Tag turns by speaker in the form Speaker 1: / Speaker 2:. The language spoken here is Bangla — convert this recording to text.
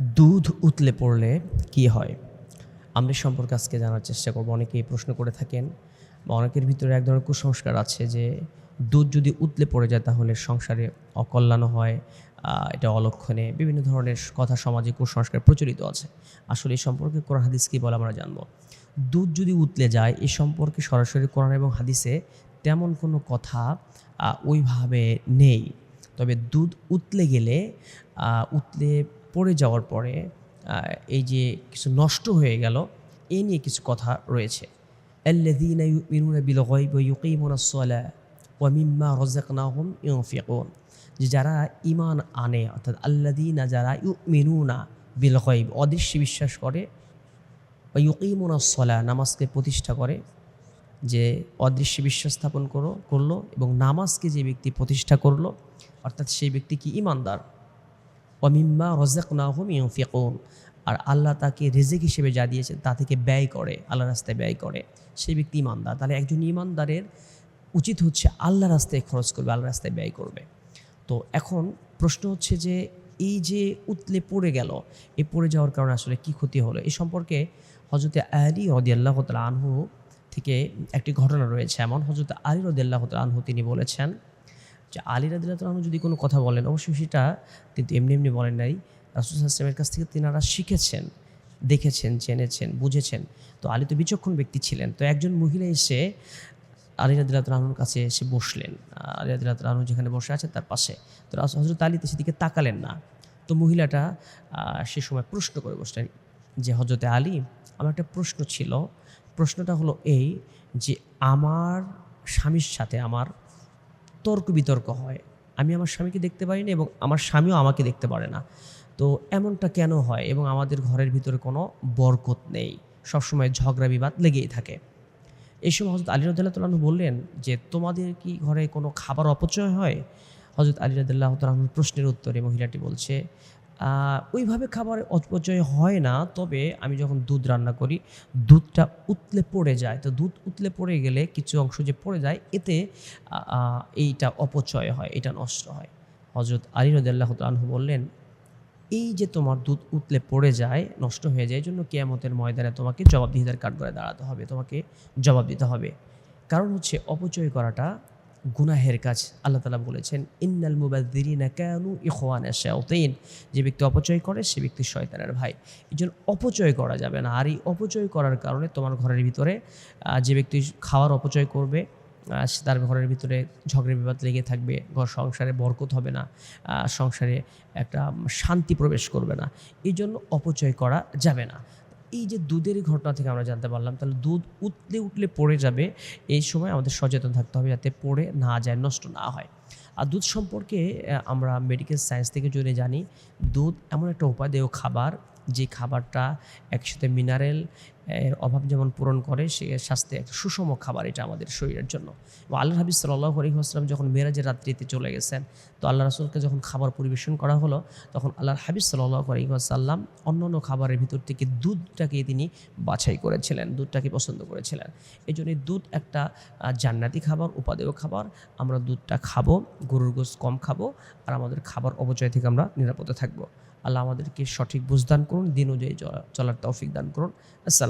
Speaker 1: দুধ উতলে পড়লে কি হয়? আমরা এই সম্পর্কে আজকে জানার চেষ্টা করব। অনেকেই প্রশ্ন করে থাকেন বা অনেকের ভিতরে এক ধরনের কুসংস্কার আছে যে দুধ যদি উতলে পড়ে যায় তাহলে সংসারে অকল্যাণ হয় এটা অলক্ষণে বিভিন্ন ধরনের কথা সমাজে কুসংস্কার প্রচলিত আছে। আসলে এই সম্পর্কে কোরআন হাদিস কী বলে আমরা জানব? দুধ যদি উতলে যায় এই সম্পর্কে সরাসরি কোরআন এবং হাদিসে তেমন কোনো কথা ওইভাবে নেই। তবে দুধ উতলে গেলে উতলে পড়ে যাওয়ার পরে এই যে কিছু নষ্ট হয়ে গেল, এ নিয়ে কিছু কথা রয়েছে। যে যারা ইমান আনে, অর্থাৎ আল্লাদিনা যারা ইউমিনুনা বিল গয়ব অদৃশ্যে বিশ্বাস করে বা সলা নামাজকে প্রতিষ্ঠা করে যে অদৃশ্যে বিশ্বাস স্থাপন করো, করল এবং নামাজকে যে ব্যক্তি প্রতিষ্ঠা করল, অর্থাৎ সেই ব্যক্তি কি? ইমানদার। অমিম্মা রজাক নাহম ইউফিকুন আর আল্লাহ তাকে রেজেক হিসেবে যা দিয়েছেন তা থেকে ব্যয় করে আল্লাহ রাস্তায় ব্যয় করে। সেই ব্যক্তি ইমানদার। তাহলে একজন ইমানদারের উচিত হচ্ছে আল্লাহ রাস্তায় খরচ করবে আল্লাহ রাস্তায় ব্যয় করবে। তো এখন প্রশ্ন হচ্ছে যে, এই যে উতলে পড়ে গেল, এই পড়ে যাওয়ার কারণে আসলে কি ক্ষতি হলো? এই সম্পর্কে হজরতে আলী রদিয়াল্লাহ তালা আনহু থেকে একটি ঘটনা রয়েছে এমন। হজরত আলী রদিয়াল্লাহ তালা আনহু তিনি বলেছেন যে আলী রাদিল্লাহ তালাহু যদি কোনো কথা বলেন, অবশ্যই সেটা কিন্তু এমনি এমনি বলেন নাই। রাসুল কাছ থেকে তিনারা শিখেছেন, দেখেছেন, জেনেছেন, বুঝেছেন। তো আলী তো বিচক্ষণ ব্যক্তি ছিলেন। তো একজন মহিলা এসে আলী রাদিল্লাহ তালাহুর কাছে এসে বসলেন। আলী রাদিল্লাহ তালাহু যেখানে বসে আছে তার পাশে। তো হজরত আলী সেদিকে তাকালেন না। তো মহিলাটা সে সময় প্রশ্ন করে বসলেন যে হজরতে আলী, আমার একটা প্রশ্ন ছিল। প্রশ্নটা হলো এই যে আমার স্বামীর সাথে আমার তর্ক বিতর্ক হয়। আমি আমার স্বামীকে দেখতে পারি না এবং আমার স্বামীও আমাকে দেখতে পারে না। তো এমনটা কেন হয় এবং আমাদের ঘরের ভিতরে কোনো বরকত নেই? সবসময় ঝগড়া বিবাদ লেগেই থাকে। এই সময় হজরত আলী রদুল্লাহ বললেন যে তোমাদের কি ঘরে কোনো খাবার অপচয় হয়? হজরত আলী রদুল্লাহ প্রশ্নের উত্তরে মহিলাটি বলছে "আহ, ওইভাবে খাবার অপচয় হয় না, তবে আমি যখন দুধ রান্না করি, দুধটা উতলে পড়ে যায়। তো দুধ উতলে পড়ে গেলে কিছু অংশ যে পড়ে যায়, এতে এইটা অপচয় হয়, এটা নষ্ট হয়। হজরত আলী রদুল্লাহ তালু বললেন, এই যে তোমার দুধ উতলে পড়ে যায়, নষ্ট হয়ে যায় জন্য কেয়ামতের ময়দানে তোমাকে জবাবদিহিতার করে দাঁড়াতে হবে, তোমাকে জবাব দিতে হবে। কারণ হচ্ছে অপচয় করাটা গুনাহের কাজ আল্লাহ তালা বলেছেন, ইন্নাল মুবাদ্দিরিনা কানু ইখওয়ানা শায়াতিন। যে ব্যক্তি অপচয় করে, সে ব্যক্তি শয়তানের ভাই। এই জন্য অপচয় করা যাবে না। আর এই অপচয় করার কারণে তোমার ঘরের ভিতরে যে ব্যক্তি খাওয়ার অপচয় করবে তার ঘরের ভিতরে ঝগড়া বিবাদ লেগে থাকবে, ঘর সংসারে বরকত হবে না সংসারে একটা শান্তি প্রবেশ করবে না। এই জন্য অপচয় করা যাবে না। এই যে দুধের ঘটনা থেকে আমরা জানতে পারলাম, তাহলে দুধ উঠলে উঠলে পড়ে যাবে, এই সময় আমাদের সচেতন থাকতে হবে যাতে পড়ে না যায়, নষ্ট না হয়। আর দুধ সম্পর্কে আমরা মেডিকেল সায়েন্স থেকে জুড়ে জানি, দুধ এমন একটা উপাদেয় খাবার, যে খাবারটা একসাথে মিনারেল এর অভাব যেমন পূরণ করে, সে স্বাস্থ্যে একটা সুষম খাবার এটা আমাদের শরীরের জন্য। এবং আল্লাহ হাবিজ সাল্লাহ আলহিহাস্লাম যখন মেরাজের রাত্রিতে চলে গেছেন, তো আল্লাহ রাসুলকে যখন খাবার পরিবেশন করা হলো, তখন আল্লাহ হাবিজ সাল্লাহ আলহিহাসাল্লাম অন্য অন্য খাবারের ভিতর থেকে দুধটাকে তিনি বাছাই করেছিলেন, দুধটাকে পছন্দ করেছিলেন। এই জন্য দুধ একটা জান্নাতি খাবার, উপাদেয় খাবার। আমরা দুধটা খাব, গরুর গোস কম খাব, আর আমাদের খাবার অপচয় থেকে আমরা নিরাপদে থাকব। আল্লাহ আমাদেরকে সঠিক বুঝদান করুন, দিন অনুযায়ী চলার তৌফিক দান করুন। আসসালামু